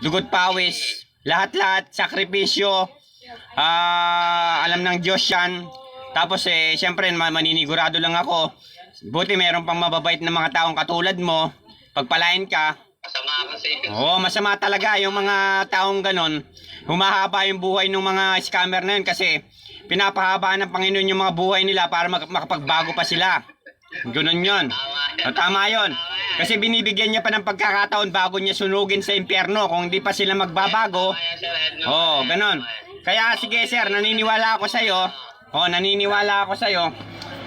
dugot pawis, lahat-lahat, sakripisyo, ah, alam ng Diyos yan. Tapos eh, siyempre, ma- maninigurado lang ako. Buti meron pang mababait na mga taong katulad mo. Pagpalain ka, Masama kasi. Oo, masama talaga yung mga taong ganon. Humahaba yung buhay ng mga scammer na yun kasi pinapahaba ng Panginoon yung mga buhay nila para mak- makapagbago pa sila. Ganon yun. O, tama yun. Kasi binibigyan niya pa ng pagkakataon bago niya sunugin sa impyerno kung hindi pa sila magbabago. Oo, ganon. Kaya sige sir, naniniwala ako sa'yo. Oo, naniniwala ako sa'yo.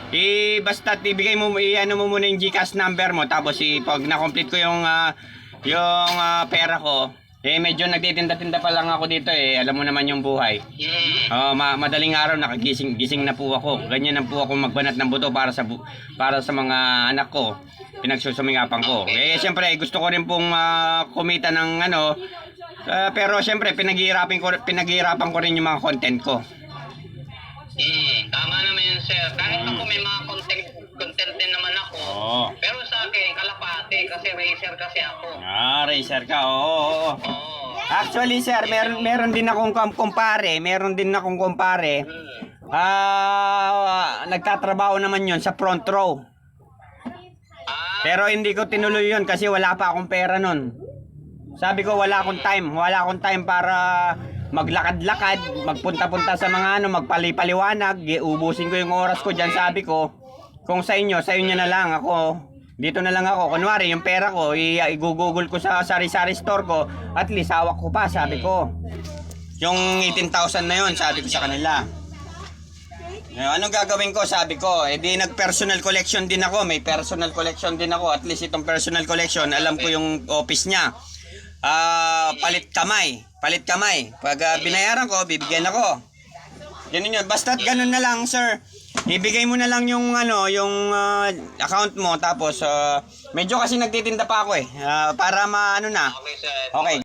I basta ibigay mo i-ano mo muna yung GCash number mo tapos i pag na-complete ko yung ah, yung ah, pera ko, eh medyo nagtitinda-tinda pa lang ako dito eh. Alam mo naman yung buhay. Mm. Oh, ma madaling araw nakagising gising na po ako. Ganyan na po ako magbanat ng buto para sa bu- para sa mga anak ko. Pinagsusumingapan ko. Eh siyempre gusto ko rin pong ah, kumita ng ano ah, pero siyempre pinaghihirapan ko pinaghihirapan ko rin yung mga content ko. Mm, tama naman yun, sir. Kahit ako may mga content, content din naman ako. Oo. Pero sa akin, kalapate kasi racer kasi ako. Ah, racer ka. Oo. oo, oo. Oo. Actually sir, meron meron din akong kam- kumpare, meron din akong kumpare. Mm. Ah, nagtatrabaho naman 'yon sa front row. Ah, Pero hindi ko tinuloy yun kasi wala pa akong pera nun. Sabi ko wala akong time. Wala akong time para maglakad-lakad, magpunta-punta sa mga ano, magpalipaliwanag. Ubusin ko yung oras ko dyan. Sabi ko, kung sa inyo, sa inyo na lang ako. Dito na lang ako. Kunwari, yung pera ko, i- igugugol ko sa sari-sari store ko. At least, hawak ko pa, sabi ko. Yung 18,000 na yun, sabi ko sa kanila. Eh, anong gagawin ko? Sabi ko, eh di nag-personal collection din ako. May personal collection din ako. At least itong personal collection, alam ko yung office niya. Ah, palit kamay. Palit kamay. Pag ah, binayaran ko, bibigyan ako. Ganun yun. Basta't ganun na lang, sir. Ibigay mo na lang yung ano, yung ah, account mo tapos ah, medyo kasi nagtitinda pa ako eh. Ah, para maano na. okay, sir. Okay.